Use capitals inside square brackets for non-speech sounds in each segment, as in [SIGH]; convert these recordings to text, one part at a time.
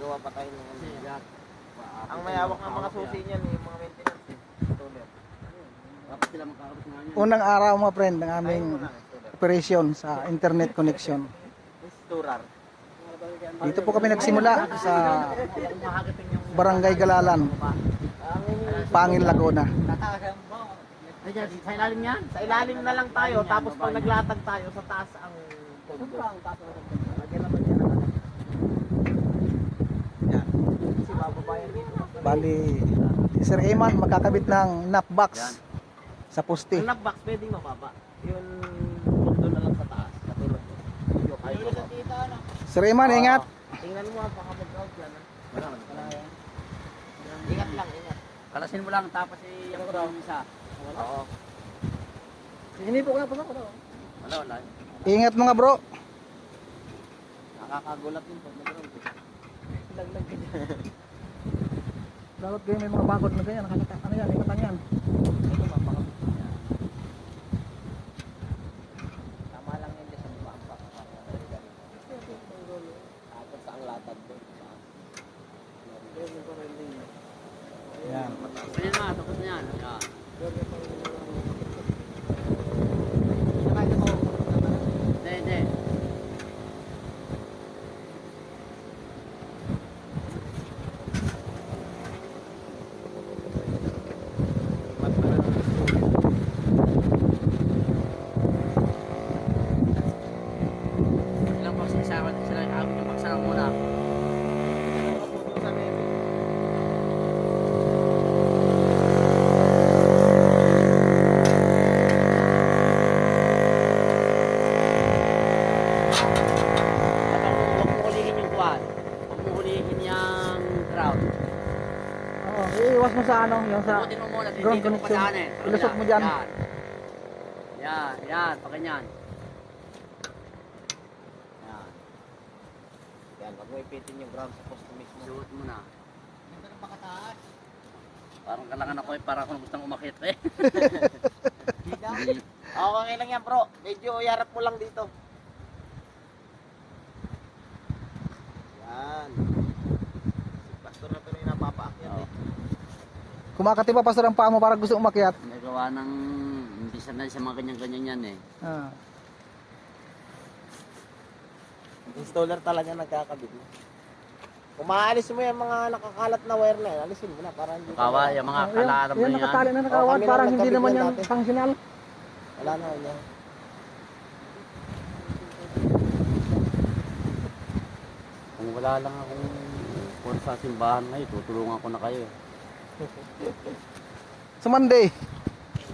Gagawa pa tayo ng ano. Sigat. Ang mayawak ng mga susi niyan, eh, yung mga maintenance. Eh. Installer. Dapat sila makakabot nga yun. Unang araw mga friend ng aming operation sa internet connection. Installer. Dito po kami nagsimula sa Barangay Galalan, Pangil, Laguna. Sa ilalim yan. Sa ilalim na lang tayo, tapos pag naglatag tayo, sa taas ang naman yan. ang ano. Yan. Kasi bababayan dito. Bali, si Sir Eman magkakabit ng nap box sa poste. Ang knockbox, pwedeng mababa. Yung pondo na lang sa taas. Katulad ko. Yung kayo mababa. Sir Eman, ingat! Tingnan mo ah, baka mag-out yan. ah. Ingat lang, ingat. Kalasin mo lang, tapos yung yung isa. Oo. Hindi po na po Wala, wala. Ingat mga bro. Nakakagulat yun pag nag-round. Laglag ka dyan. [LAUGHS] Dapat kayo may mga bagod na ganyan, nakakata, ano yan, ingatan yan. Ito, mapakabit yan. Tama lang yan dyan sa bumamba. Tapos sa ang latag doon. Yan. Ganyan na, tapos na yan. Yan. Hindi, hindi. Ilang box na isa, sila yung amin yung box na muna. Dapat huwag mo hulihin yung kuwan. Huwag mo hulihin yung ground. Oo, iiwas mo sa ano, yung sa Putin mo muna, ground hindi mo connection. padaanin. Ilusot mo dyan. Yan. Yan, yan, pa ganyan. Yan, Yan, pag mo ipitin yung ground sa posto mismo. suot mo na. Parang kalangan ako eh, parang ako gustong umakit eh. [LAUGHS] Hindi. Okay lang yan bro. Medyo yarap mo lang dito. Yan. Si Pastor na tuloy napapaakyat eh. Kumakati pa pastor ang paa mo para gusto umakyat. Nagawa ng, hindi sanay sa mga ganyan-ganyan yan eh. Ah. Installer talaga nagkakabit. Kung maaalis mo yung mga nakakalat na wire na yan, alisin mo na para hindi Kawa, yung mga Oh, kalaran mo yan, yan. nakatali na Oh, nakawad, kami lang parang hindi nagkabit naman yan yan dati. functional. Wala na yan. Kung wala lang akong kung sa simbahan ngayon, tutulungan ko na kayo. Sa Monday,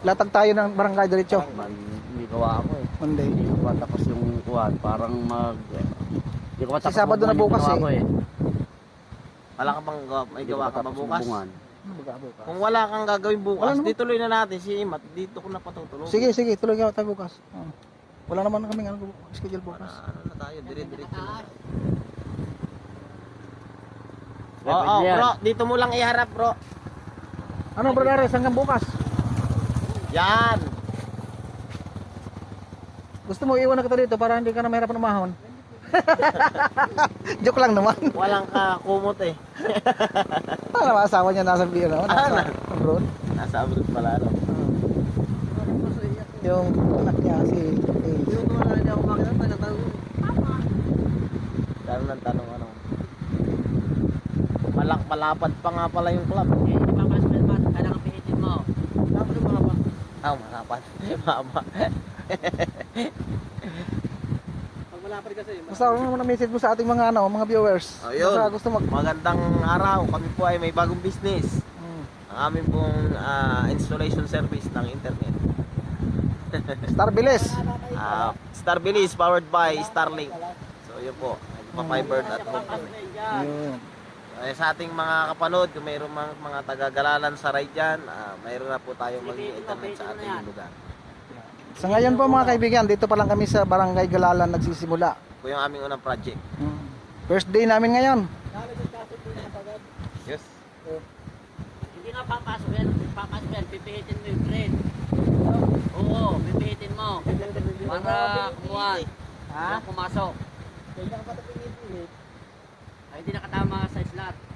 latag tayo ng barangay diretso. Man, may gawa ako eh. Monday. Hindi ko pa tapos yung kuwan, parang mag... Hindi ko pa Sabado na bukas eh. eh. Wala ka bang gawa, may Hindi ko gawa pa ka ba tapos bukas? Kung wala kang gagawin Wala bukas, naman. di tuloy na natin si Imat. Dito ko na patutulong. Sige, sige, tuloy ka tayo bukas. Oo. Wala naman kaming ano, schedule bukas. Para ano na tayo, dire-diretso na. Oo, oh, yan. bro, dito mo lang iharap, bro. Ano brother, hanggang bukas? Yan. Gusto mo iwan na kita dito para hindi ka na mahirapan umahon? [LAUGHS] Joke lang naman. Walang kakumot eh. [LAUGHS] Ano ba asawa niya nasa ano, nasa abroad? Nasa abroad pala, ano. Yung anak niya si Paige. Lalo ng tanong, ano. Malak, malapad pa nga pala yung club. Eh, papasok na naman, kailangan pihitin mo. Ah, malapad. [LAUGHS] Mama. Basta ano naman message mo sa ating mga ano, mga viewers. Ayun. Basta gusto mag Magandang araw. Kami po ay may bagong business. Hmm. Ang aming pong ah, installation service ng internet. [LAUGHS] Star Bilis. Ah, Star Bilis powered by Starlink. So yun po. Pa-fiber at home kami. Yun. Eh, sa ating mga kapanood, kung mayroong mga, mga taga-galalan sa ride dyan, ah, mayroon na po tayong mag-internet sa ating lugar. Sa ngayon po mga kaibigan, dito pa lang kami sa Barangay Galalan nagsisimula. Ito yung aming unang project. Hmm. First day namin ngayon. Yes. Hindi nga papasok yan, papasok yan, pipihitin mo yung grade. Oo, pipihitin mo. Para kumuha. Ha? Pumasok. Ay, hindi nakatama sa slot.